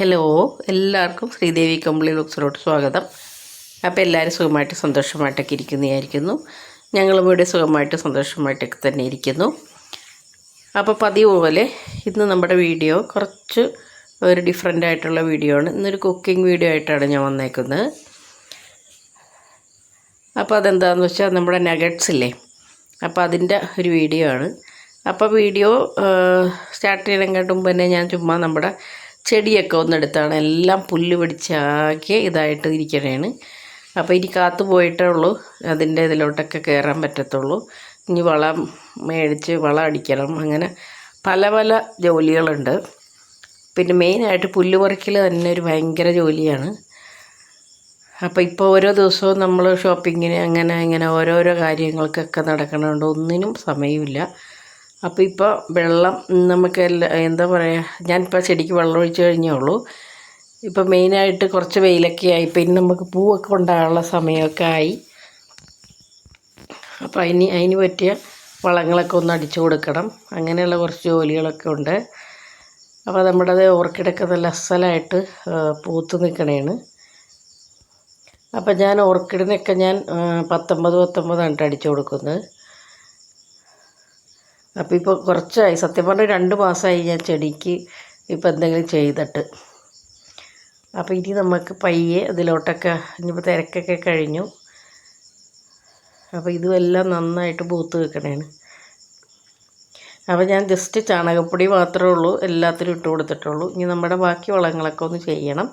Hello എല്ലാവർക്കും ശ്രീദേവി കമ്പിളി ലുക്സിലോട്ട് സ്വാഗതം. അപ്പോൾ എല്ലാവരും സുഖമായിട്ട് സന്തോഷമായിട്ടൊക്കെ ഇരിക്കുന്നതായിരിക്കുന്നു. ഞങ്ങളും ഇവിടെ സുഖമായിട്ട് സന്തോഷമായിട്ടൊക്കെ തന്നെ ഇരിക്കുന്നു. അപ്പോൾ പതിവ് പോലെ ഇന്ന് നമ്മുടെ വീഡിയോ കുറച്ച് ഒരു ഡിഫറെന്റ് ആയിട്ടുള്ള വീഡിയോ ആണ്. ഇന്നൊരു കുക്കിംഗ് വീഡിയോ ആയിട്ടാണ് ഞാൻ വന്നേക്കുന്നത്. അപ്പോൾ അതെന്താണെന്ന് വെച്ചാൽ നമ്മുടെ നഗറ്റ്സ് ഇല്ലേ? അപ്പോൾ അതിന്റെ ഒരു വീഡിയോ ആണ്. അപ്പോൾ വീഡിയോ സ്റ്റാർട്ട് ചെയ്യണമെങ്കിൽ മുമ്പ് തന്നെ ഞാൻ ചുമ്മാ നമ്മുടെ ചെടിയൊക്കെ ഒന്നെടുത്താണ്. എല്ലാം പുല്ല് പിടിച്ചാക്കി ഇതായിട്ട് ഇരിക്കണേണ്. അപ്പോൾ ഇനി കാത്തു പോയിട്ടേ ഉള്ളൂ. അതിന്റെ ഇതിലോട്ടൊക്കെ കയറാൻ പറ്റത്തുള്ളൂ. ഇനി വളം മേടിച്ച് വളം അടിക്കണം. അങ്ങനെ പല പല ജോലികളുണ്ട്. പിന്നെ മെയിനായിട്ട് പുല്ല് പറിക്കൽ തന്നെ ഒരു ഭയങ്കര ജോലിയാണ്. അപ്പോൾ ഇപ്പോൾ ഓരോ ദിവസവും നമ്മൾ ഷോപ്പിങ്ങിന് അങ്ങനെ ഇങ്ങനെ ഓരോരോ കാര്യങ്ങൾക്കൊക്കെ നടക്കണതുകൊണ്ട് ഒന്നിനും സമയമില്ല. അപ്പോൾ ഇപ്പോൾ വെള്ളം നമുക്ക് എന്താ പറയുക ഞാനിപ്പോൾ ചെടിക്ക് വെള്ളം ഒഴിച്ച് കഴിഞ്ഞേ ഉള്ളൂ. ഇപ്പോൾ മെയിനായിട്ട് കുറച്ച് വെയിലൊക്കെ ആയി പിന്നെ നമുക്ക് പൂവൊക്കെ ഉണ്ടാകാനുള്ള സമയമൊക്കെ ആയി. അപ്പോൾ അതിന് അതിന് പറ്റിയ വളങ്ങളൊക്കെ ഒന്ന് അടിച്ചു കൊടുക്കണം. അങ്ങനെയുള്ള കുറച്ച് ജോലികളൊക്കെ ഉണ്ട്. അപ്പോൾ നമ്മുടെ അത് ഓർക്കിഡൊക്കെ നല്ല അസലായിട്ട് പൂത്ത് നിൽക്കണേണ് അപ്പോൾ ഞാൻ ഓർക്കിഡിനൊക്കെ ഞാൻ പത്തൊമ്പത് പത്തൊമ്പതാണ് അടിച്ചു കൊടുക്കുന്നത്. അപ്പോൾ ഇപ്പോൾ കുറച്ചായി. സത്യം പറഞ്ഞാൽ രണ്ട് മാസമായി ഞാൻ ചെടിക്ക് ഇപ്പോൾ എന്തെങ്കിലും ചെയ്തിട്ട്. അപ്പോൾ ഇനി നമുക്ക് പയ്യെ അതിലോട്ടൊക്കെ ഇനിയിപ്പോൾ തിരക്കൊക്കെ കഴിഞ്ഞു. അപ്പോൾ ഇതുമെല്ലാം നന്നായിട്ട് പൂത്ത് വെക്കണേണ് അപ്പോൾ ഞാൻ ജസ്റ്റ് ചാണകപ്പൊടി മാത്രമേ ഉള്ളൂ. എല്ലാത്തിനും ഇട്ട് കൊടുത്തിട്ടുള്ളൂ. ഇനി നമ്മുടെ ബാക്കി വളങ്ങളൊക്കെ ഒന്ന് ചെയ്യണം.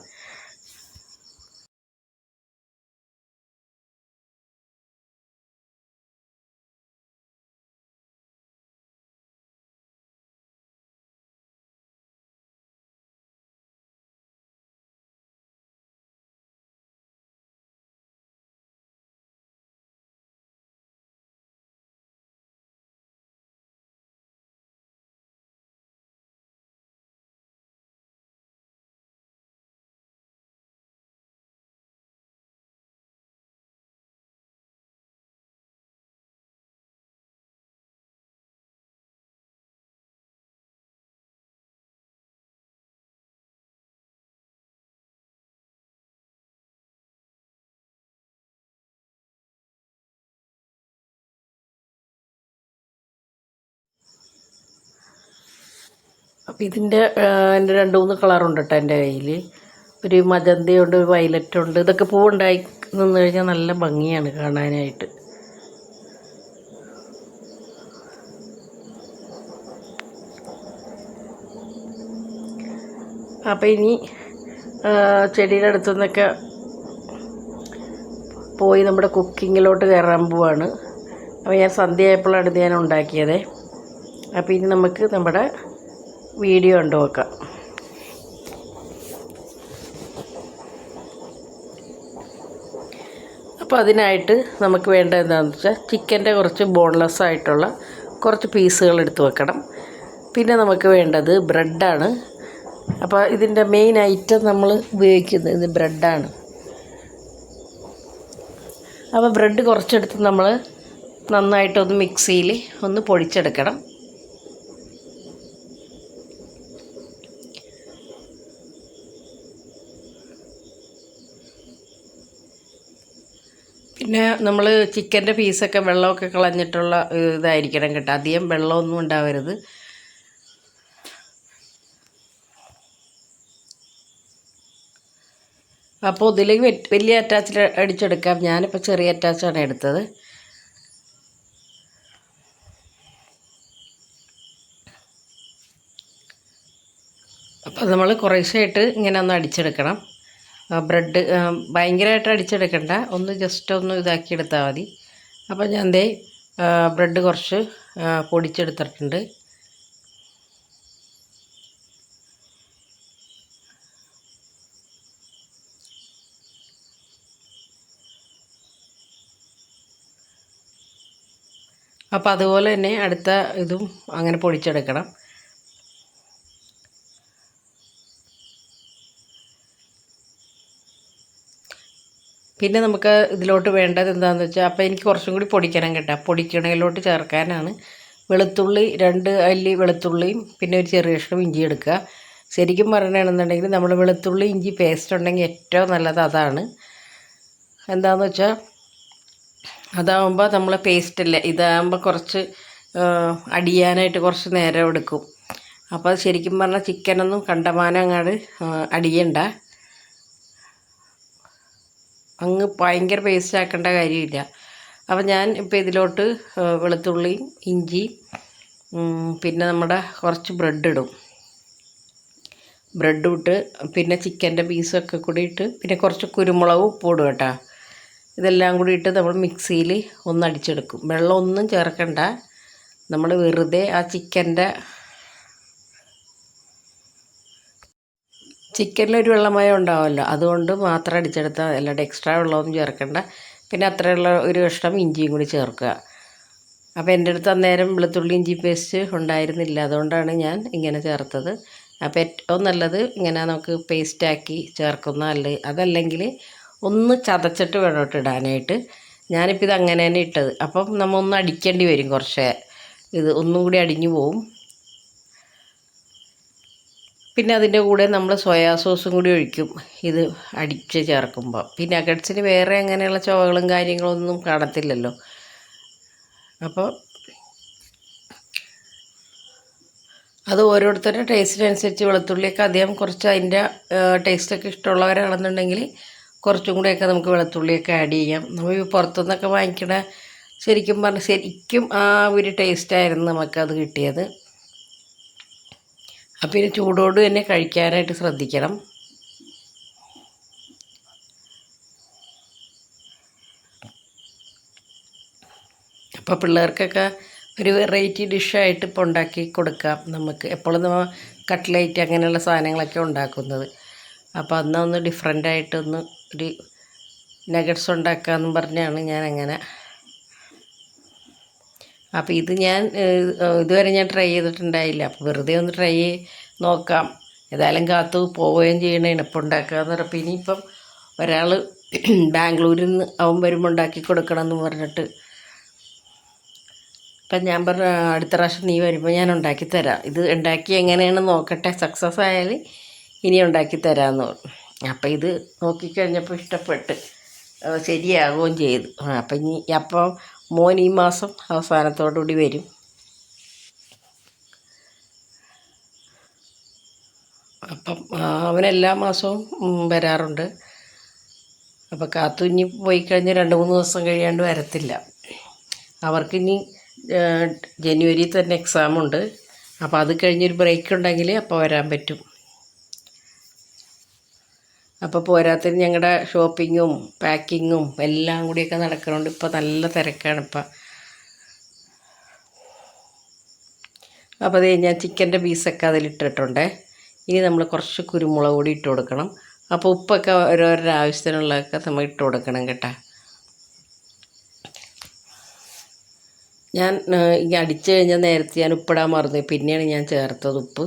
അപ്പം ഇതിന്റെ എന്റെ രണ്ട് മൂന്ന് കളറുണ്ട് കേട്ടോ എന്റെ കയ്യിൽ ഒരു മജന്തയുണ്ട് ഒരു വയലറ്റ് ഉണ്ട്. ഇതൊക്കെ പൂവുണ്ടായി നിന്ന് കഴിഞ്ഞാൽ നല്ല ഭംഗിയാണ് കാണാനായിട്ട്. അപ്പം ഇനി ചെടിയുടെ അടുത്തു നിന്നൊക്കെ പോയി നമ്മുടെ കുക്കിങ്ങിലോട്ട് കയറാൻ പോവാണ്. അപ്പോൾ ഞാൻ സന്ധ്യയായപ്പോഴാണ് ഇത് ഞാൻ ഉണ്ടാക്കിയത്. അപ്പോൾ ഇനി നമുക്ക് നമ്മുടെ വീഡിയോ ഉണ്ട് നോക്കാം. അപ്പോൾ അതിനായിട്ട് നമുക്ക് വേണ്ട എന്താണെന്ന് വെച്ചാൽ ചിക്കന്റെ കുറച്ച് ബോൺലെസ് ആയിട്ടുള്ള കുറച്ച് പീസുകൾ എടുത്ത് വെക്കണം. പിന്നെ നമുക്ക് വേണ്ടത് ബ്രെഡാണ്. അപ്പോൾ ഇതിന്റെ മെയിൻ ഐറ്റം നമ്മൾ ഉപയോഗിക്കുന്നത് ഇത് ബ്രെഡാണ്. അപ്പോൾ ബ്രെഡ് കുറച്ചെടുത്ത് നമ്മൾ നന്നായിട്ടൊന്ന് മിക്സിയിൽ ഒന്ന് പൊടിച്ചെടുക്കണം. പിന്നെ നമ്മൾ ചിക്കന്റെ പീസൊക്കെ വെള്ളമൊക്കെ കളഞ്ഞിട്ടുള്ള ഇതായിരിക്കണം കേട്ടോ. അധികം വെള്ളമൊന്നും ഉണ്ടാവരുത്. അപ്പോൾ ഇതിലേക്ക് വലിയ അറ്റാച്ചിൽ അടിച്ചെടുക്കാം. ഞാനിപ്പോൾ ചെറിയ അറ്റാച്ചാണ് എടുത്തത്. അപ്പോൾ നമ്മൾ കുറേശ്ശായിട്ട് ഇങ്ങനെ ഒന്ന് അടിച്ചെടുക്കണം. ബ്രെഡ് ഭയങ്കരമായിട്ട് അടിച്ചെടുക്കണ്ട. ഒന്ന് ജസ്റ്റ് ഒന്ന് ഇതാക്കി എടുത്താൽ മതി. അപ്പോൾ ഞാൻ ദേ ബ്രെഡ് കുറച്ച് പൊടിച്ചെടുത്തിട്ടുണ്ട്. അപ്പോൾ അതുപോലെ തന്നെ അടുത്ത ഇതും അങ്ങനെ പൊടിച്ചെടുക്കണം. പിന്നെ നമുക്ക് ഇതിലോട്ട് വേണ്ടത് എന്താണെന്ന് വെച്ചാൽ അപ്പോൾ എനിക്ക് കുറച്ചും കൂടി പൊടിക്കണം കേട്ടോ. പൊടിക്കണയിലോട്ട് ചേർക്കാനാണ്. വെളുത്തുള്ളി രണ്ട് അല്ലി വെളുത്തുള്ളിയും പിന്നെ ഒരു ചെറിയ കഷ്ണം ഇഞ്ചി എടുക്കുക. ശരിക്കും പറയണമെന്നുണ്ടെങ്കിൽ നമ്മൾ വെളുത്തുള്ളി ഇഞ്ചി പേസ്റ്റ് ഉണ്ടെങ്കിൽ ഏറ്റവും നല്ലത് അതാണ്. എന്താണെന്ന് വെച്ചാൽ അതാവുമ്പോൾ നമ്മൾ പേസ്റ്റ് പേസ്റ്റല്ലേ ഇതാകുമ്പോൾ കുറച്ച് അടിയാനായിട്ട് കുറച്ച് നേരം എടുക്കും. അപ്പോൾ ശരിക്കും പറഞ്ഞാൽ ചിക്കനൊന്നും കണ്ടമാനം അങ്ങാട് അടിയണ്ട. അങ്ങ് ഭയങ്കര പേസ്റ്റ് ആക്കേണ്ട കാര്യമില്ല. അപ്പം ഞാൻ ഇപ്പോൾ ഇതിലോട്ട് വെളുത്തുള്ളി ഇഞ്ചി പിന്നെ നമ്മുടെ കുറച്ച് ബ്രെഡ് ഇടും. ബ്രെഡ് ഇട്ട് പിന്നെ ചിക്കന്റെ പീസൊക്കെ കൂടി ഇട്ട് പിന്നെ കുറച്ച് കുരുമുളക് ഉപ്പ് ഇടും കേട്ടോ. ഇതെല്ലാം കൂടി ഇട്ട് നമ്മൾ മിക്സിയിൽ ഒന്ന് അടിച്ചെടുക്കും. വെള്ളമൊന്നും ചേർക്കണ്ട. നമ്മൾ വെറുതെ ആ ചിക്കന്റെ ചിക്കനിലൊരു വെള്ളമയം ഉണ്ടാവുമല്ലോ. അതുകൊണ്ട് മാത്രം അടിച്ചെടുത്താൽ അല്ലാണ്ട് എക്സ്ട്രാ വെള്ളമൊന്നും ചേർക്കണ്ട. പിന്നെ അത്രയുള്ള ഒരു കഷ്ണം ഇഞ്ചിയും കൂടി ചേർക്കുക. അപ്പോൾ എന്റെ അടുത്ത് അന്നേരം വെളുത്തുള്ളി ഇഞ്ചി പേസ്റ്റ് ഉണ്ടായിരുന്നില്ല. അതുകൊണ്ടാണ് ഞാൻ ഇങ്ങനെ ചേർത്തത്. അപ്പോൾ ഏറ്റവും നല്ലത് ഇങ്ങനെ നമുക്ക് പേസ്റ്റാക്കി ചേർക്കുന്ന അല്ല അതല്ലെങ്കിൽ ഒന്ന് ചതച്ചിട്ട് വേണം ഇടാനായിട്ട്. ഞാനിപ്പോൾ ഇത് അങ്ങനെ തന്നെ ഇട്ടത്. അപ്പം നമ്മൾ ഒന്ന് അടിക്കേണ്ടി വരും കുറച്ച്. ഇത് ഒന്നും കൂടി അടിഞ്ഞു പോവും. പിന്നെ അതിന്റെ കൂടെ നമ്മൾ സോയാ സോസും കൂടി ഒഴിക്കും. ഇത് അടിച്ച് ചേർക്കുമ്പോൾ പിന്നെ നഗറ്റ്സിന് വേറെ അങ്ങനെയുള്ള ചുവകളും കാര്യങ്ങളൊന്നും കാണത്തില്ലല്ലോ. അപ്പോൾ അത് ഓരോരുത്തരുടെ ടേസ്റ്റിനനുസരിച്ച് വെളുത്തുള്ളിയൊക്കെ അധികം കുറച്ച് അതിന്റെ ടേസ്റ്റൊക്കെ ഇഷ്ടമുള്ളവരാണെന്നുണ്ടെങ്കിൽ കുറച്ചും കൂടെയൊക്കെ നമുക്ക് വെളുത്തുള്ളിയൊക്കെ ആഡ് ചെയ്യാം. നമ്മൾ പുറത്തുനിന്നൊക്കെ വാങ്ങിക്കണ ശരിക്കും പറഞ്ഞാൽ ശരിക്കും ആ ഒരു ടേസ്റ്റായിരുന്നു നമുക്കത് കിട്ടിയത്. അപ്പം ഇനി ചൂടോട് തന്നെ കഴിക്കാനായിട്ട് ശ്രദ്ധിക്കണം. അപ്പോൾ പിള്ളേർക്കൊക്കെ ഒരു വെറൈറ്റി ഡിഷായിട്ട് ഇപ്പോൾ ഉണ്ടാക്കി കൊടുക്കാം. നമുക്ക് എപ്പോഴും നമ്മൾ കട്ട്ലേറ്റ് അങ്ങനെയുള്ള സാധനങ്ങളൊക്കെ ഉണ്ടാക്കുന്നത്. അപ്പോൾ അന്ന് ഒന്ന് ഡിഫറെന്റായിട്ടൊന്ന് ഒരു നഗറ്റ്സ് ഉണ്ടാക്കാമെന്ന് പറഞ്ഞാണ് ഞാനങ്ങനെ അപ്പോൾ ഇത് ഞാൻ ഇതുവരെ ഞാൻ ട്രൈ ചെയ്തിട്ടുണ്ടായില്ല. അപ്പോൾ വെറുതെ ഒന്ന് ട്രൈ നോക്കാം. ഏതായാലും കാത്തു പോവുകയും ചെയ്യണേണ് ഇപ്പോൾ ഉണ്ടാക്കാന്ന് പറഞ്ഞപ്പോൾ ഇനിയിപ്പം ഒരാൾ ബാംഗ്ലൂരിൽ നിന്ന് അവൻ വരുമ്പോൾ ഉണ്ടാക്കി കൊടുക്കണം എന്ന് പറഞ്ഞിട്ട്. അപ്പം ഞാൻ പറഞ്ഞ അടുത്ത പ്രാവശ്യം നീ വരുമ്പോൾ ഞാൻ ഉണ്ടാക്കി തരാം. ഇത് ഉണ്ടാക്കി എങ്ങനെയാണ് നോക്കട്ടെ? സക്സസ് ആയാൽ ഇനി ഉണ്ടാക്കി തരാമെന്ന് പറഞ്ഞു. അപ്പം ഇത് നോക്കിക്കഴിഞ്ഞപ്പോൾ ഇഷ്ടപ്പെട്ട് ശരിയാകുകയും ചെയ്തു. അപ്പം ഇനി അപ്പം മോൻ ഈ മാസം അവസാനത്തോടുകൂടി വരും. അപ്പം അവൻ എല്ലാ മാസവും വരാറുണ്ട്. അപ്പോൾ കാത്തു ഇനി പോയി കഴിഞ്ഞ് രണ്ട് മൂന്ന് ദിവസം കഴിയാണ്ട് വരത്തില്ല. അവർക്കിനി ജനുവരി തന്നെ എക്സാമുണ്ട് അപ്പോൾ അത് കഴിഞ്ഞൊരു ബ്രേക്ക് ഉണ്ടെങ്കിൽ അപ്പോൾ വരാൻ പറ്റും. അപ്പോൾ പോരാത്തതിന് ഞങ്ങളുടെ ഷോപ്പിങ്ങും പാക്കിങ്ങും എല്ലാം കൂടിയൊക്കെ നടക്കുന്നുണ്ട് ഇപ്പോൾ നല്ല തിരക്കാണ് ഇപ്പം. അപ്പോൾ അതേ ഞാൻ ചിക്കന്റെ പീസൊക്കെ അതിലിട്ടിട്ടുണ്ടേ. ഇനി നമ്മൾ കുറച്ച് കുരുമുളക് കൂടി ഇട്ട് കൊടുക്കണം. അപ്പോൾ ഉപ്പൊക്കെ ഓരോരോ ആവശ്യത്തിനുള്ളതൊക്കെ നമ്മൾ ഇട്ട് കൊടുക്കണം കേട്ടോ. ഞാൻ ഇങ്ങനെ അടിച്ചു കഴിഞ്ഞാൽ നേരത്തെ ഞാൻ ഉപ്പിടാൻ മറന്നു. പിന്നെയാണ് ഞാൻ ചേർത്തത് ഉപ്പ്.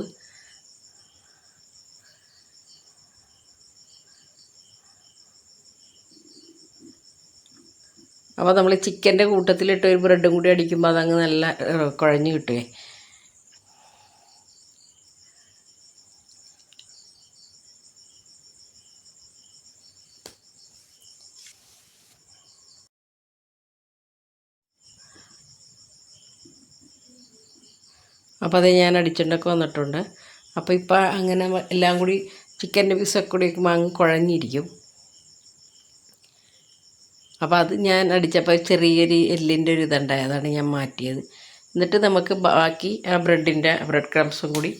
അപ്പോൾ നമ്മൾ ചിക്കന്റെ കൂട്ടത്തിലിട്ട് ഒരു ബ്രെഡും കൂടി അടിക്കുമ്പോൾ അതങ്ങ് നല്ല കുഴഞ്ഞ് കിട്ടുകയെ അപ്പോൾ അത് ഞാൻ അടിച്ചിട്ടൊക്കെ വന്നിട്ടുണ്ട്. അപ്പോൾ ഇപ്പോൾ അങ്ങനെ എല്ലാം കൂടി ചിക്കന്റെ പീസൊക്കെ കൂടി അങ്ങ് കുഴഞ്ഞിരിക്കും. അപ്പോൾ അത് ഞാൻ അടിച്ചപ്പോൾ ചെറിയൊരു എല്ലിന്റെ ഒരു ഇതുണ്ടായി അതാണ് ഞാൻ മാറ്റിയത്. എന്നിട്ട് നമുക്ക് ബാക്കി ആ ബ്രെഡിന്റെ ബ്രെഡ് ക്രംസും കൂടി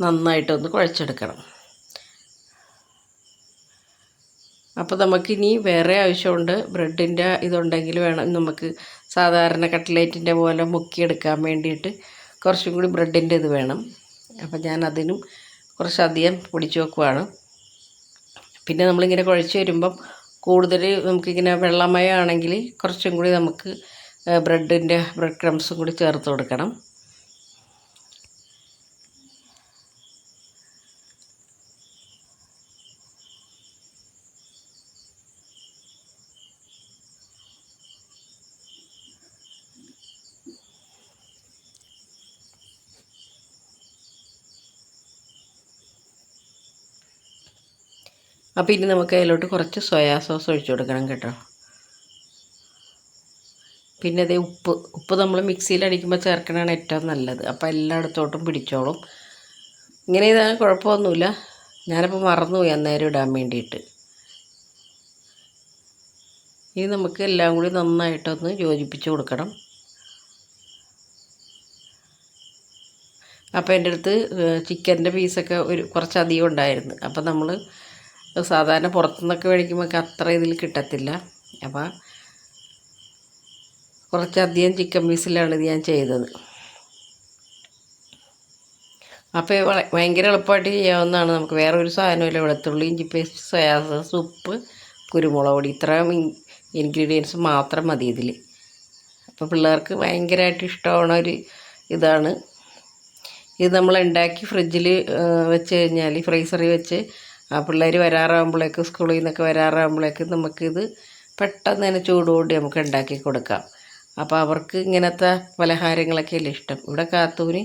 നന്നായിട്ടൊന്ന് കുഴച്ചെടുക്കണം. അപ്പോൾ നമുക്കിനി വേറെ ആവശ്യമുണ്ട്. ബ്രെഡിന്റെ ഇതുണ്ടെങ്കിൽ വേണം നമുക്ക് സാധാരണ കട്ട്ലേറ്റിന്റെ പോലെ മുക്കിയെടുക്കാൻ വേണ്ടിയിട്ട് കുറച്ചും കൂടി ബ്രെഡിന്റെ ഇത് വേണം. അപ്പോൾ ഞാൻ അതിനും കുറച്ചധികം പൊടിച്ച് വെക്കുവാണ്. പിന്നെ നമ്മളിങ്ങനെ കുഴച്ച് വരുമ്പം കൂടുതൽ നമുക്കിങ്ങനെ വെള്ളമയമാണെങ്കിൽ കുറച്ചും കൂടി നമുക്ക് ബ്രെഡിന്റെ ബ്രെഡ് ക്രംസും കൂടി ചേർത്ത് കൊടുക്കണം. അപ്പോൾ ഇനി നമുക്ക് അതിലോട്ട് കുറച്ച് സോയാ സോസ് ഒഴിച്ചു കൊടുക്കണം കേട്ടോ. പിന്നെ അതേ ഉപ്പ്. ഉപ്പ് നമ്മൾ മിക്സിയിൽ അടിക്കുമ്പോൾ ചേർക്കണതാണ് ഏറ്റവും നല്ലത്. അപ്പോൾ എല്ലായിടത്തോട്ടും പിടിച്ചോളും. ഇങ്ങനെ ഇതാണ് കുഴപ്പമൊന്നുമില്ല. ഞാനപ്പോൾ മറന്നുപോയി അന്നേരം ഇടാൻ വേണ്ടിയിട്ട്. ഇനി നമുക്ക് എല്ലാം കൂടി നന്നായിട്ടൊന്ന് യോജിപ്പിച്ച് കൊടുക്കണം. അപ്പോൾ എന്റെ അടുത്ത് ചിക്കന്റെ പീസൊക്കെ ഒരു കുറച്ചധികം ഉണ്ടായിരുന്നു. അപ്പോൾ നമ്മൾ സാധാരണ പുറത്തുനിന്നൊക്കെ മേടിക്കുമ്പോൾ അത്ര ഇതിൽ കിട്ടത്തില്ല. അപ്പോൾ കുറച്ചധികം ചിക്കൻ പീസിലാണ് ഇത് ഞാൻ ചെയ്തത്. അപ്പോൾ ഭയങ്കര എളുപ്പമായിട്ട് ചെയ്യാവുന്നതാണ്. നമുക്ക് വേറെ ഒരു സാധനമില്ല. വെളുത്തുള്ളി ഇഞ്ചി പേസ്റ്റ് സോയാ സോസ് ഉപ്പ് കുരുമുളക് പൊടി. ഇത്രയും ഇൻഗ്രീഡിയൻസ് മാത്രം മതി ഇതിൽ. അപ്പോൾ പിള്ളേർക്ക് ഭയങ്കരമായിട്ട് ഇഷ്ടമാണ് ഒരു ഇതാണ്. ഇത് നമ്മൾ ഉണ്ടാക്കി ഫ്രിഡ്ജിൽ വെച്ച് കഴിഞ്ഞാൽ ഫ്രീസറിൽ വെച്ച് ആ പിള്ളേർ വരാറാകുമ്പോഴേക്ക് സ്കൂളിൽ നിന്നൊക്കെ വരാറാകുമ്പോഴേക്ക് നമുക്കിത് പെട്ടെന്ന് തന്നെ ചൂടോടെ നമുക്ക് ഉണ്ടാക്കി കൊടുക്കാം. അപ്പോൾ അവർക്ക് ഇങ്ങനത്തെ പലഹാരങ്ങളൊക്കെ അല്ലേ ഇഷ്ടം. ഇവിടെ കാത്തൂന്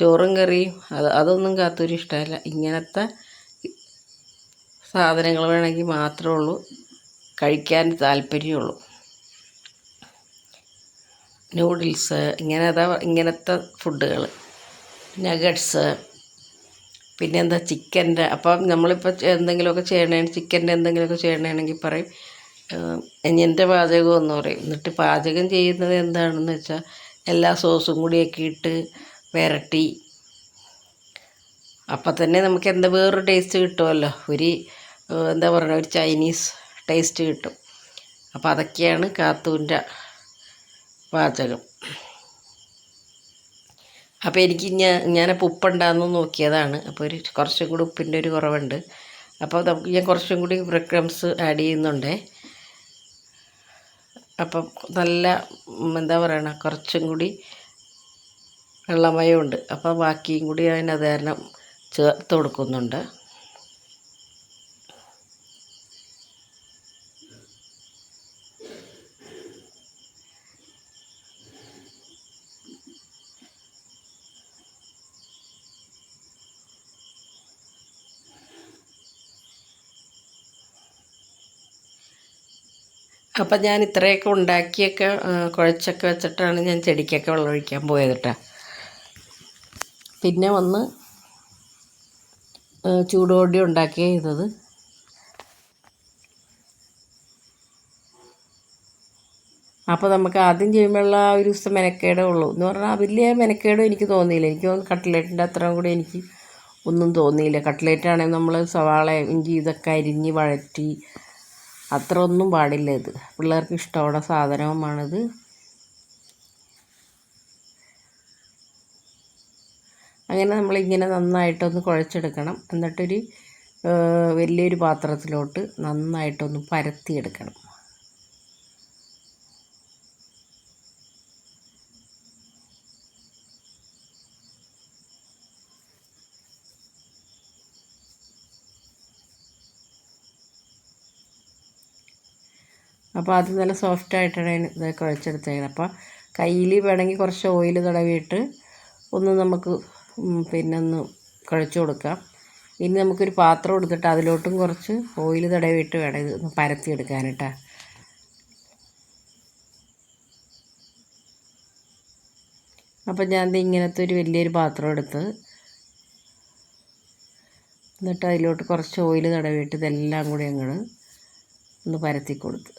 ചോറും കറിയും അത് അതൊന്നും കാത്തൂരി ഇഷ്ടമല്ല. ഇങ്ങനത്തെ സാധനങ്ങൾ വേണമെങ്കിൽ മാത്രമേ ഉള്ളൂ. കഴിക്കാൻ താല്പര്യമുള്ളൂ. നൂഡിൽസ് ഇങ്ങനെ ഇങ്ങനത്തെ ഫുഡുകൾ നഗറ്റ്സ് പിന്നെ എന്താ ചിക്കന്റെ അപ്പം നമ്മളിപ്പോൾ എന്തെങ്കിലുമൊക്കെ ചെയ്യണേ ചിക്കന്റെ എന്തെങ്കിലുമൊക്കെ ചെയ്യണമെങ്കിൽ പറയും എന്റെ പാചകം എന്ന് പറയും. എന്നിട്ട് പാചകം ചെയ്യുന്നത് എന്താണെന്ന് വെച്ചാൽ എല്ലാ സോസും കൂടിയൊക്കെ ഇട്ട് വരട്ടി. അപ്പം തന്നെ നമുക്ക് എന്താ വേറൊരു ടേസ്റ്റ് കിട്ടുമല്ലോ. ഒരു എന്താ പറയുക ഒരു ചൈനീസ് ടേസ്റ്റ് കിട്ടും. അപ്പോൾ അതൊക്കെയാണ് കാത്തൂന്റെ പാചകം. അപ്പോൾ എനിക്ക് ഞാൻ ഞാനപ്പോൾ ഉപ്പുണ്ടാകുന്നു നോക്കിയതാണ്. അപ്പോൾ ഒരു കുറച്ചും കൂടി ഉപ്പിന്റെ ഒരു കുറവുണ്ട്. അപ്പോൾ നമുക്ക് ഞാൻ കുറച്ചും കൂടി ക്രംസ് ആഡ് ചെയ്യുന്നുണ്ടേ. അപ്പം നല്ല എന്താ പറയണ കുറച്ചും കൂടി വെള്ളമയമുണ്ട് അപ്പോൾ ബാക്കിയും കൂടി അതിനത് കാരണം ചേർത്ത് കൊടുക്കുന്നുണ്ട്. അപ്പം ഞാൻ ഇത്രയൊക്കെ ഉണ്ടാക്കിയൊക്കെ കുഴച്ചൊക്കെ വെച്ചിട്ടാണ് ഞാൻ ചെടിക്കൊക്കെ വെള്ളം ഒഴിക്കാൻ പോയത് പിന്നെ വന്ന് ചൂടോടി ഉണ്ടാക്കിയ ചെയ്തത് അപ്പോൾ നമുക്ക് ആദ്യം ചെയ്യുമ്പോഴുള്ള ആ ഒരു ദിവസം മെനക്കേടേ ഉള്ളൂ. എന്ന് പറഞ്ഞാൽ വലിയ മെനക്കേടും എനിക്ക് തോന്നിയില്ല. എനിക്ക് തോന്നുന്നു കട്ട്ലേറ്റിന്റെ അത്രയും കൂടി എനിക്ക് ഒന്നും തോന്നിയില്ല. കട്ട്ലേറ്റാണെങ്കിൽ നമ്മൾ സവാള ഇഞ്ചി ഇതൊക്കെ അരിഞ്ഞ് വഴറ്റി അത്ര ഒന്നും പാടില്ല ഇത്. പിള്ളേർക്ക് ഇഷ്ടമുള്ള സാധനവുമാണിത്. അങ്ങനെ നമ്മളിങ്ങനെ നന്നായിട്ടൊന്ന് കുഴച്ചെടുക്കണം. എന്നിട്ടൊരു വലിയൊരു പാത്രത്തിലോട്ട് നന്നായിട്ടൊന്ന് പരത്തിയെടുക്കണം. അപ്പോൾ അത് നല്ല സോഫ്റ്റ് ആയിട്ടാണ് ഇത് കുഴച്ചെടുത്തേക്കുന്നത് അപ്പോൾ കയ്യിൽ വേണമെങ്കിൽ കുറച്ച് ഓയിൽ തടവിയിട്ട് ഒന്ന് നമുക്ക് പിന്നെ ഒന്ന് കുഴച്ച് കൊടുക്കാം. ഇനി നമുക്കൊരു പാത്രം എടുത്തിട്ട് അതിലോട്ടും കുറച്ച് ഓയിൽ തടവിയിട്ട് വേണം ഇത് ഒന്ന് പരത്തിയെടുക്കാനിട്ടാ അപ്പം ഞാൻ ഇങ്ങനത്തെ ഒരു വലിയൊരു പാത്രം എടുത്ത് എന്നിട്ട് അതിലോട്ട് കുറച്ച് ഓയിൽ തടവിയിട്ട് ഇതെല്ലാം കൂടി അങ്ങോട്ട് ഒന്ന് പരത്തി കൊടുത്ത്.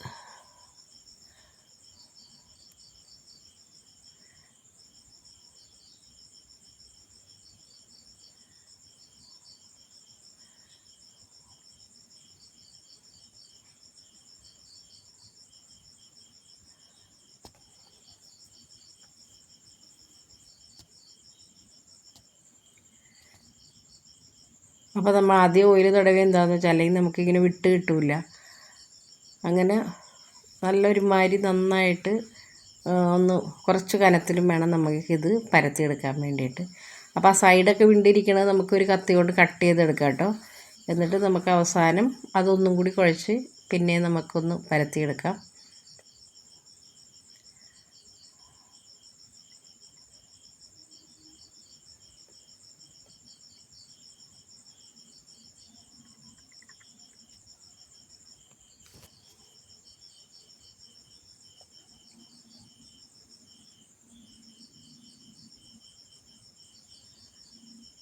അപ്പോൾ നമ്മൾ ആദ്യം ഓയിൽ തടവി എന്താണെന്ന് വെച്ചാൽ അല്ലെങ്കിൽ നമുക്കിങ്ങനെ വിട്ട് കിട്ടില്ല അങ്ങനെ നല്ലൊരു മാരി നന്നായിട്ട് ഒന്ന് കുറച്ച് കനത്തിലും വേണം നമുക്കിത് പരത്തിയെടുക്കാൻ വേണ്ടിയിട്ട്. അപ്പോൾ ആ സൈഡൊക്കെ വിണ്ടിരിക്കണത് നമുക്കൊരു കത്തി കൊണ്ട് കട്ട് ചെയ്തെടുക്കാം കേട്ടോ. എന്നിട്ട് നമുക്ക് അവസാനം അതൊന്നും കൂടി കുഴച്ച് പിന്നെ നമുക്കൊന്ന് പരത്തിയെടുക്കാം.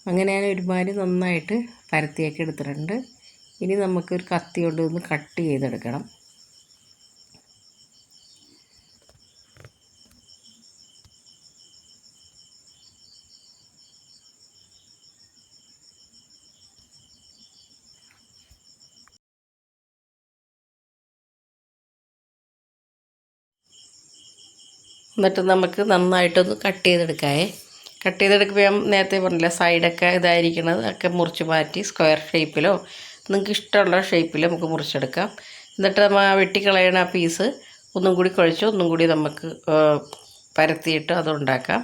അങ്ങനെ ഞാൻ ഒരുമാതിരി നന്നായിട്ട് പരത്തിയൊക്കെ എടുത്തിട്ടുണ്ട്. ഇനി നമുക്കൊരു കത്തി കൊണ്ട് ഒന്ന് കട്ട് ചെയ്തെടുക്കണം. എന്നിട്ട് നമുക്ക് നന്നായിട്ടൊന്ന് കട്ട് ചെയ്തെടുക്കാവേ കട്ട് ചെയ്തെടുക്കുമ്പോൾ ഞാൻ നേരത്തെ പറഞ്ഞില്ല സൈഡൊക്കെ ഇതായിരിക്കണത് ഒക്കെ മുറിച്ച് മാറ്റി സ്ക്വയർ ഷേപ്പിലോ നിങ്ങൾക്ക് ഇഷ്ടമുള്ള ഷേപ്പിൽ നമുക്ക് മുറിച്ചെടുക്കാം. എന്നിട്ട് നമ്മൾ ആ വെട്ടിക്കളയണ പീസ് ഒന്നും കൂടി കുഴച്ച് ഒന്നും കൂടി നമുക്ക് പരത്തിയിട്ട് അതുണ്ടാക്കാം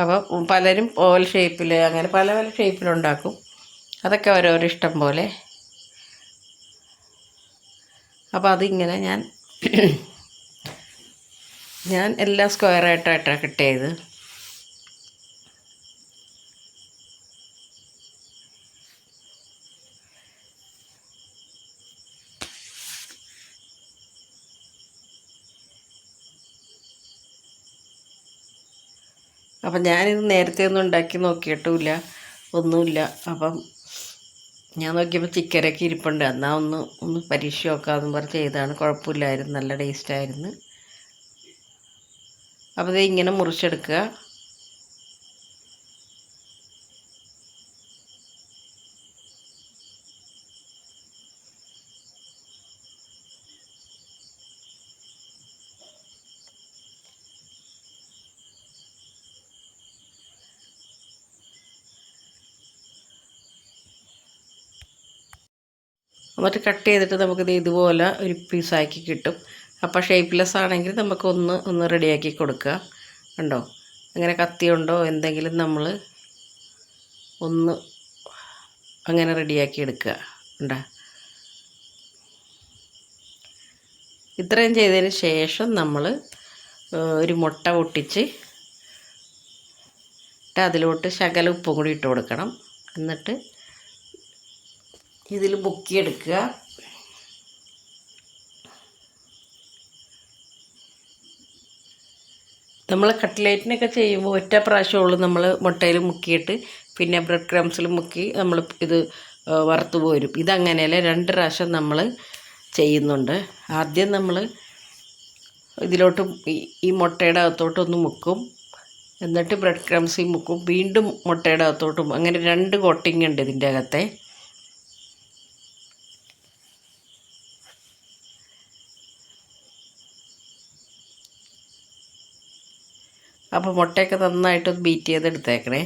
അപ്പോൾ പലരും ഓവൽ ഷേപ്പിൽ അങ്ങനെ പല പല ഷേപ്പിലുണ്ടാക്കും അതൊക്കെ ഓരോരോ ഇഷ്ടം പോലെ. അപ്പോൾ അതിങ്ങനെ ഞാൻ ഞാൻ എല്ലാ സ്ക്വയറായിട്ടായിട്ടാണ് കട്ട് ചെയ്ത് അപ്പം ഞാനിത് നേരത്തെ ഒന്നും ഉണ്ടാക്കി നോക്കിയിട്ടുമില്ല. ഒന്നുമില്ല. അപ്പം ഞാൻ നോക്കിയപ്പോൾ ചിക്കനൊക്കെ ഇരിപ്പുണ്ട്. എന്നാൽ ഒന്ന് ഒന്ന് പരീക്ഷ നോക്കാമെന്ന് പറഞ്ഞ് ചെയ്താണ് കുഴപ്പമില്ലായിരുന്നു. നല്ല ടേസ്റ്റായിരുന്നു അപ്പോൾ ഇത് ഇങ്ങനെ മുറിച്ചെടുക്കുക. എന്നിട്ട് കട്ട് ചെയ്തിട്ട് നമുക്കിത് ഇതുപോലെ ഒരു പീസാക്കി കിട്ടും. അപ്പോൾ ഷേപ്പ്ലെസ് ആണെങ്കിൽ നമുക്കൊന്ന് ഒന്ന് റെഡിയാക്കി കൊടുക്കുക. ഉണ്ടോ അങ്ങനെ കത്തിയുണ്ടോ? എന്തെങ്കിലും നമ്മൾ ഒന്ന് അങ്ങനെ റെഡിയാക്കി എടുക്കുക. ഉണ്ടോ ഇത്രയും ചെയ്തതിന് ശേഷം നമ്മൾ ഒരു മുട്ട പൊട്ടിച്ച് അതിലോട്ട് ശകല ഉപ്പും കൂടി ഇട്ട് കൊടുക്കണം. എന്നിട്ട് ഇതിൽ മുക്കിയെടുക്കുക. നമ്മൾ കട്ട്ലേറ്റിനൊക്കെ ചെയ്യുമ്പോൾ ഒറ്റ പ്രാവശ്യമുള്ളൂ നമ്മൾ മുട്ടയിൽ മുക്കിയിട്ട്. പിന്നെ ബ്രെഡ് ക്രംസിൽ മുക്കി നമ്മൾ ഇത് വറുത്ത് പോരും. ഇതങ്ങനെയല്ല രണ്ട് പ്രാവശ്യം നമ്മൾ ചെയ്യുന്നുണ്ട്. ആദ്യം നമ്മൾ ഇതിലോട്ട് ഈ മുട്ടയുടെ അകത്തോട്ടൊന്ന് മുക്കും. എന്നിട്ട് ബ്രെഡ് ക്രംസിൽ മുക്കും. വീണ്ടും മുട്ടയുടെ അകത്തോട്ടും അങ്ങനെ രണ്ട് കോട്ടിങ് ഉണ്ട് ഇതിന്റെ അകത്തെ. അപ്പോൾ മുട്ടയൊക്കെ നന്നായിട്ട് ബീറ്റ് ചെയ്ത് എടുത്തേക്കണേ.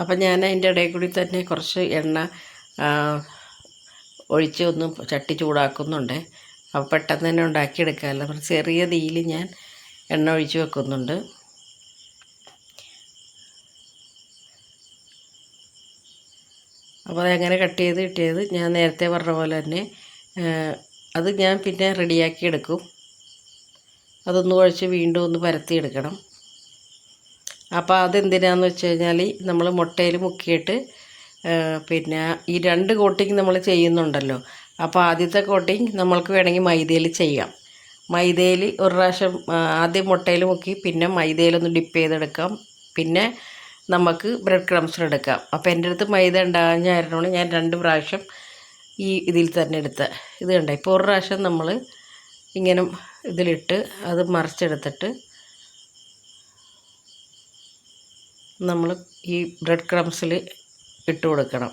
അപ്പം ഞാൻ അതിന്റെ ഇടയിൽ കൂടി തന്നെ കുറച്ച് എണ്ണ ഒഴിച്ച് ഒന്ന് ചട്ടി ചൂടാക്കുന്നുണ്ട്. അപ്പോൾ പെട്ടെന്ന് തന്നെ ഉണ്ടാക്കിയെടുക്കാമല്ലോ. അപ്പം ചെറിയ തീയിൽ ഞാൻ എണ്ണ ഒഴിച്ച് വെക്കുന്നുണ്ട്. അപ്പോൾ അതെങ്ങനെ കട്ട് ചെയ്ത് കിട്ടിയത് ഞാൻ നേരത്തെ പറഞ്ഞ പോലെ തന്നെ അത് ഞാൻ പിന്നെ റെഡിയാക്കി എടുക്കും. അതൊന്ന് കുഴച്ച് വീണ്ടും ഒന്ന് പരത്തി എടുക്കണം. അപ്പോൾ അതെന്തിനാന്ന് വെച്ച് കഴിഞ്ഞാൽ നമ്മൾ മുട്ടയിൽ മുക്കിയിട്ട് പിന്നെ ഈ രണ്ട് കോട്ടിങ് നമ്മൾ ചെയ്യുന്നുണ്ടല്ലോ. അപ്പോൾ ആദ്യത്തെ കോട്ടിങ് നമ്മൾക്ക് വേണമെങ്കിൽ മൈദയിൽ ചെയ്യാം. മൈദയിൽ ഒരു പ്രാവശ്യം ആദ്യം മുട്ടയിൽ മുക്കി പിന്നെ മൈദയിലൊന്ന് ഡിപ്പ് ചെയ്തെടുക്കാം. പിന്നെ നമുക്ക് ബ്രെഡ് ക്രംസിലെടുക്കാം അപ്പോൾ എന്റെ അടുത്ത് മൈദ ഉണ്ടാകാഞ്ഞായിരുന്നു ഞാൻ രണ്ട് പ്രാവശ്യം ഈ ഇതിൽ തന്നെ എടുത്ത. ഇത് കണ്ട? ഇപ്പോൾ ഒരു പ്രാവശ്യം നമ്മൾ ഇങ്ങനെ ഇതിലിട്ട് അത് മറിച്ചെടുത്തിട്ട് നമ്മൾ ഈ ബ്രെഡ് ക്രംസിൽ ഇട്ട് കൊടുക്കണം.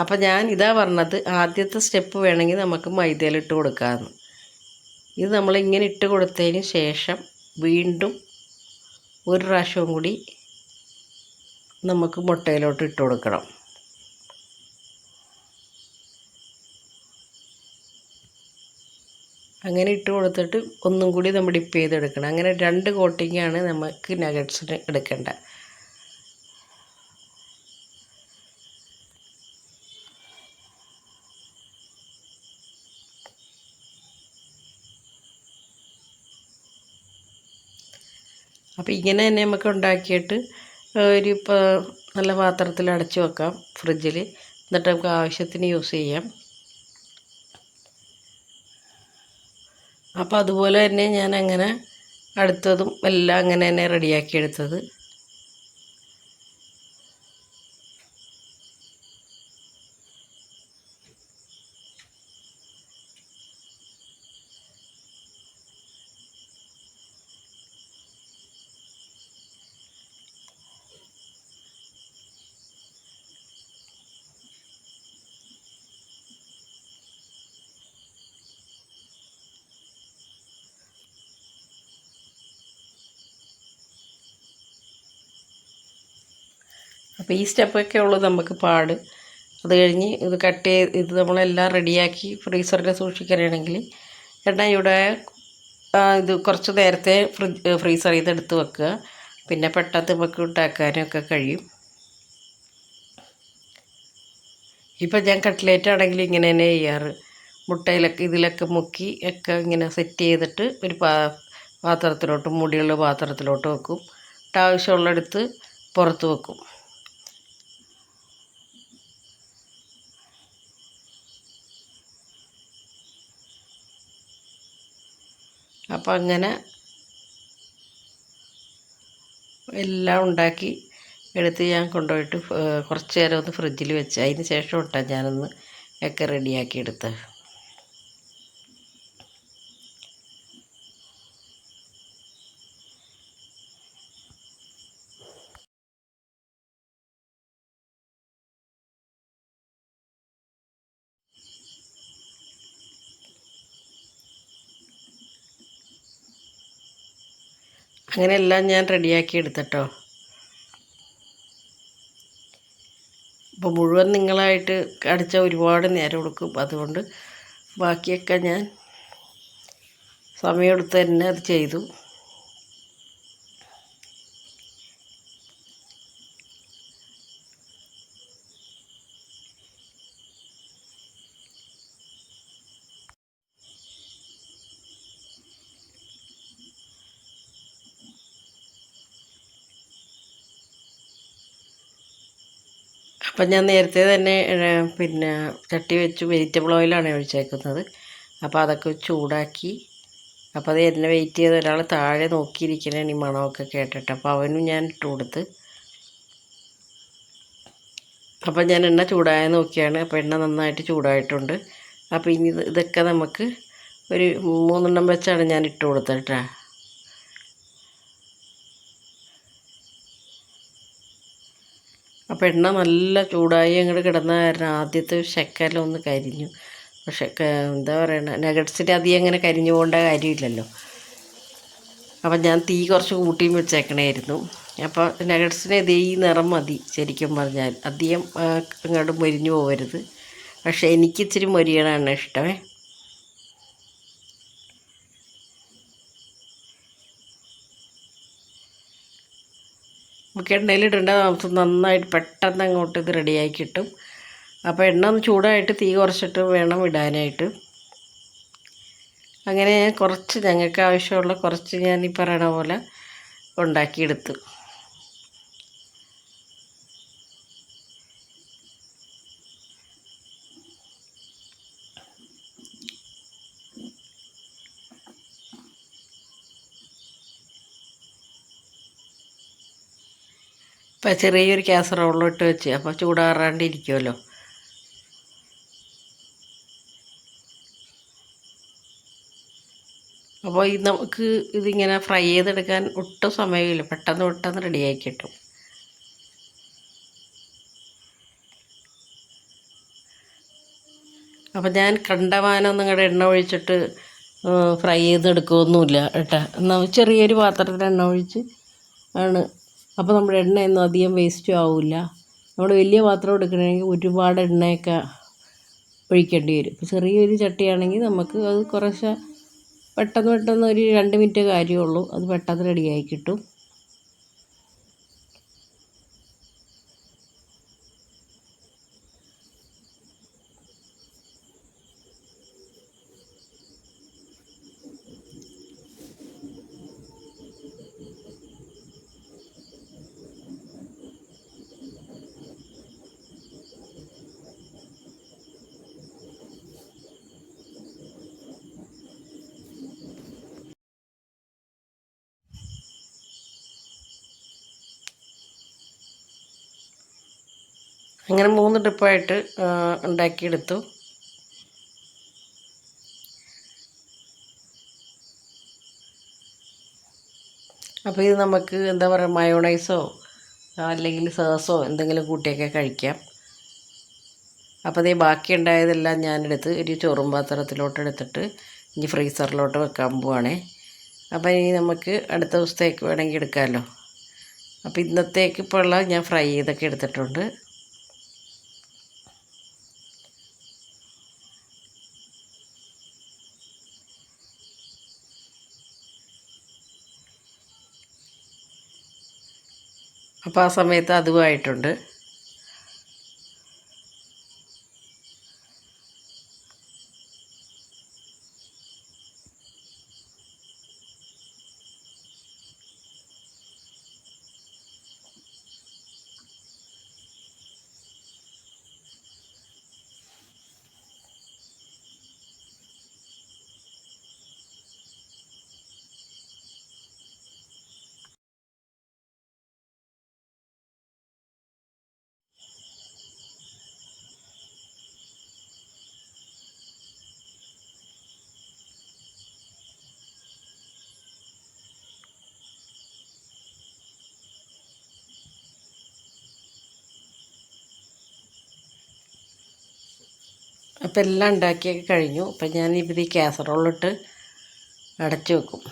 അപ്പം ഞാൻ ഇതാ പറഞ്ഞത് ആദ്യത്തെ സ്റ്റെപ്പ് വേണമെങ്കിൽ നമുക്ക് മൈദയിലിട്ട് കൊടുക്കാമെന്ന് ഇത് നമ്മൾ ഇങ്ങനെ ഇട്ട് കൊടുത്തതിന് ശേഷം വീണ്ടും ഒരു പ്രാവശ്യവും കൂടി നമുക്ക് മുട്ടയിലോട്ട് ഇട്ട് കൊടുക്കണം. അങ്ങനെ ഇട്ട് കൊടുത്തിട്ട് ഒന്നും കൂടി നമ്മൾ ഡിപ്പ് ചെയ്തെടുക്കണം. അങ്ങനെ രണ്ട് കോട്ടിങ്ങാണ് നമുക്ക് നഗറ്റ്സിന് എടുക്കേണ്ടത്. അപ്പോൾ ഇങ്ങനെ തന്നെ നമുക്ക് ഉണ്ടാക്കിയിട്ട് ഒരു ഇപ്പോൾ നല്ല പാത്രത്തിൽ അടച്ചു വെക്കാം ഫ്രിഡ്ജിൽ. എന്നിട്ട് നമുക്ക് ആവശ്യത്തിന് യൂസ് ചെയ്യാം. അപ്പോൾ അതുപോലെ തന്നെ ഞാൻ അങ്ങനെ അടുത്തതും എല്ലാം അങ്ങനെ തന്നെ റെഡിയാക്കി എടുത്തത്. അപ്പോൾ ഈ സ്റ്റെപ്പൊക്കെ ഉള്ളത് നമുക്ക് പാട്. അത് കഴിഞ്ഞ് ഇത് കട്ട് ചെയ്ത് ഇത് നമ്മളെല്ലാം റെഡിയാക്കി ഫ്രീസറിൽ സൂക്ഷിക്കാനാണെങ്കിൽ എണ്ണ ഇവിടെ ഇത് കുറച്ച് നേരത്തെ ഫ്രിഡ്ജ് ഫ്രീസറിൽ നിന്ന് എടുത്ത് വെക്കുക. പിന്നെ പെട്ടെന്ന് നമുക്ക് ഉണ്ടാക്കാനും ഒക്കെ കഴിയും. ഇപ്പം ഞാൻ കട്ട്ലേറ്റ് ആണെങ്കിൽ ഇങ്ങനെ തന്നെ ചെയ്യാറ്. മുട്ടയിലൊക്കെ ഇതിലൊക്കെ മുക്കി ഒക്കെ ഇങ്ങനെ സെറ്റ് ചെയ്തിട്ട് ഒരു പാ പാത്രത്തിലോട്ട് മുടിയുള്ള പാത്രത്തിലോട്ട് വെക്കും. ആവശ്യമുള്ളിടത്ത് പുറത്ത് വെക്കും. അപ്പോൾ അങ്ങനെ എല്ലാം ഉണ്ടാക്കി എടുത്ത് ഞാൻ കൊണ്ടുപോയിട്ട് കുറച്ച് നേരം ഒന്ന് ഫ്രിഡ്ജിൽ വെച്ച്. അതിന് ശേഷം ഇട്ടാൽ ഞാനൊന്ന് ഒക്കെ റെഡിയാക്കി എടുത്തത്. അങ്ങനെ എല്ലാം ഞാൻ റെഡിയാക്കി എടുത്തട്ടോ. അപ്പോൾ മുഴുവൻ നിങ്ങളായിട്ട് കടിച്ച ഒരുപാട് നേരം കൊടുക്കും അതുകൊണ്ട് ബാക്കിയൊക്കെ ഞാൻ സമയമെടുത്ത് തന്നെ അത് ചെയ്തു. അപ്പം ഞാൻ നേരത്തെ തന്നെ പിന്നെ ചട്ടി വെച്ച് വെജിറ്റബിൾ ഓയിലാണ് ഒഴിച്ചേക്കുന്നത്. അപ്പോൾ അതൊക്കെ ചൂടാക്കി അപ്പോൾ അത് എന്നെ വെയിറ്റ് ചെയ്ത് ഒരാൾ താഴെ നോക്കിയിരിക്കണേ ഈ മണമൊക്കെ കേട്ടിട്ട്. അപ്പോൾ അവനും ഞാൻ ഇട്ട് കൊടുത്ത്. അപ്പോൾ ഞാൻ എണ്ണ ചൂടായ നോക്കിയാണ്. അപ്പോൾ എണ്ണ നന്നായിട്ട് ചൂടായിട്ടുണ്ട്. അപ്പോൾ ഇനി ഇതൊക്കെ നമുക്ക് ഒരു മൂന്നെണ്ണം വെച്ചാണ് ഞാൻ ഇട്ട് കൊടുത്തത് അപ്പോൾ എണ്ണ നല്ല ചൂടായി അങ്ങോട്ട് കിടന്ന കാരണം ആദ്യത്തെ ശക്കല ഒന്ന് കരിഞ്ഞു. പക്ഷെ എന്താ പറയണ നഗറ്റ്സിന്റെ അധികം അങ്ങനെ കരിഞ്ഞു പോകേണ്ട കാര്യമില്ലല്ലോ. അപ്പം ഞാൻ തീ കുറച്ച് കൂട്ടിയും വെച്ചേക്കണമായിരുന്നു അപ്പോൾ നഗറ്റ്സിന് ഇതേ ഈ നിറം മതി ശരിക്കും പറഞ്ഞാൽ. അധികം അങ്ങോട്ട് മൊരിഞ്ഞു പോകരുത് പക്ഷേ എനിക്ക് ഇച്ചിരി മൊരിയണമാണ് ഇഷ്ടമേ. നമുക്ക് എണ്ണയിൽ ഇടേണ്ട താമസം നന്നായിട്ട് പെട്ടെന്ന് അങ്ങോട്ട് ഇത് റെഡിയാക്കി കിട്ടും. അപ്പോൾ എണ്ണ ഒന്ന് ചൂടായിട്ട് തീ കുറച്ചിട്ട് വേണം ഇടാനായിട്ട്. അങ്ങനെ കുറച്ച് ഞങ്ങൾക്ക് ആവശ്യമുള്ള കുറച്ച് ഞാൻ ഈ പറയണ പോലെ ഉണ്ടാക്കിയെടുത്തു. ഇപ്പം ചെറിയൊരു കാസറോളിലിട്ട് വെച്ച്. അപ്പോൾ ചൂടാറാണ്ടിരിക്കുമല്ലോ അപ്പോൾ ഇത് നമുക്ക് ഇതിങ്ങനെ ഫ്രൈ ചെയ്തെടുക്കാൻ ഒട്ടും സമയമില്ല. പെട്ടെന്ന് പെട്ടെന്ന് റെഡിയാക്കി കിട്ടും. അപ്പോൾ ഞാൻ കണ്ടമാനം നിങ്ങളുടെ എണ്ണ ഒഴിച്ചിട്ട് ഫ്രൈ ചെയ്തെടുക്കുകയൊന്നുമില്ല കേട്ടോ. എന്നാൽ ചെറിയൊരു പാത്രത്തിൽ എണ്ണ ഒഴിച്ച് ആണ് അപ്പോൾ നമ്മുടെ എണ്ണയൊന്നും അധികം വേസ്റ്റും ആവില്ല. നമ്മൾ വലിയ പാത്രം എടുക്കണമെങ്കിൽ ഒരുപാട് എണ്ണയൊക്കെ ഒഴിക്കേണ്ടി വരും. ഇപ്പോൾ ചെറിയൊരു ചട്ടിയാണെങ്കിൽ നമുക്ക് അത് കുറച്ച് പെട്ടെന്ന് പെട്ടെന്ന് ഒരു രണ്ട് മിനിറ്റ് കാര്യമുള്ളൂ അത് പെട്ടെന്ന് റെഡിയായി കിട്ടും. അങ്ങനെ മൂന്ന് ട്രിപ്പായിട്ട് ഉണ്ടാക്കിയെടുത്തു. അപ്പോൾ ഇത് നമുക്ക് എന്താ പറയുക മയോണൈസോ അല്ലെങ്കിൽ സേസോ എന്തെങ്കിലും കൂട്ടിയൊക്കെ കഴിക്കാം. അപ്പോൾ അതേ ബാക്കി ഉണ്ടായതെല്ലാം ഞാനെടുത്ത് ഒരു ചോറും പാത്രത്തിലോട്ട് എടുത്തിട്ട് ഇനി ഫ്രീസറിലോട്ട് വെക്കാൻ പോവാണേ. അപ്പോൾ ഇനി നമുക്ക് അടുത്ത ദിവസത്തേക്ക് വേണമെങ്കിൽ എടുക്കാമല്ലോ അപ്പോൾ ഇന്നത്തേക്ക് ഇപ്പോൾ ഉള്ള ഞാൻ ഫ്രൈ ചെയ്തൊക്കെ എടുത്തിട്ടുണ്ട്. അപ്പോൾ ആ സമയത്ത് അതുമായിട്ടുണ്ട് അപ്പം എല്ലാം ഉണ്ടാക്കിയൊക്കെ കഴിഞ്ഞു. അപ്പം ഞാൻ ഇത് ഈ കാസറോളിട്ട് അടച്ചു വെക്കും.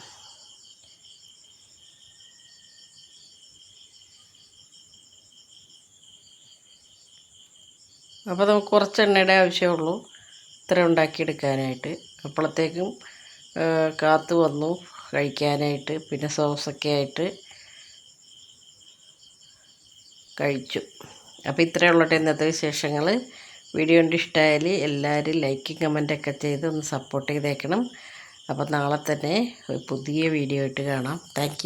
അപ്പോൾ നമുക്ക് കുറച്ച് എണ്ണയുടെ ആവശ്യമുള്ളൂ ഇത്ര ഉണ്ടാക്കിയെടുക്കാനായിട്ട്. അപ്പോഴത്തേക്കും കാത്തു വന്നു കഴിക്കാനായിട്ട് പിന്നെ സോസൊക്കെ ആയിട്ട് കഴിച്ചു. അപ്പോൾ ഇത്രയേ ഉള്ളട്ടെ ഇന്നത്തെ വിശേഷങ്ങൾ വീഡിയോ കണ്ട് ഇഷ്ടമായാൽ എല്ലാവരും ലൈക്കും കമന്റൊക്കെ ചെയ്ത് ഒന്ന് സപ്പോർട്ട് ചെയ്തേക്കണം. അപ്പോൾ നാളെ തന്നെ പുതിയ വീഡിയോ ആയിട്ട് കാണാം. താങ്ക്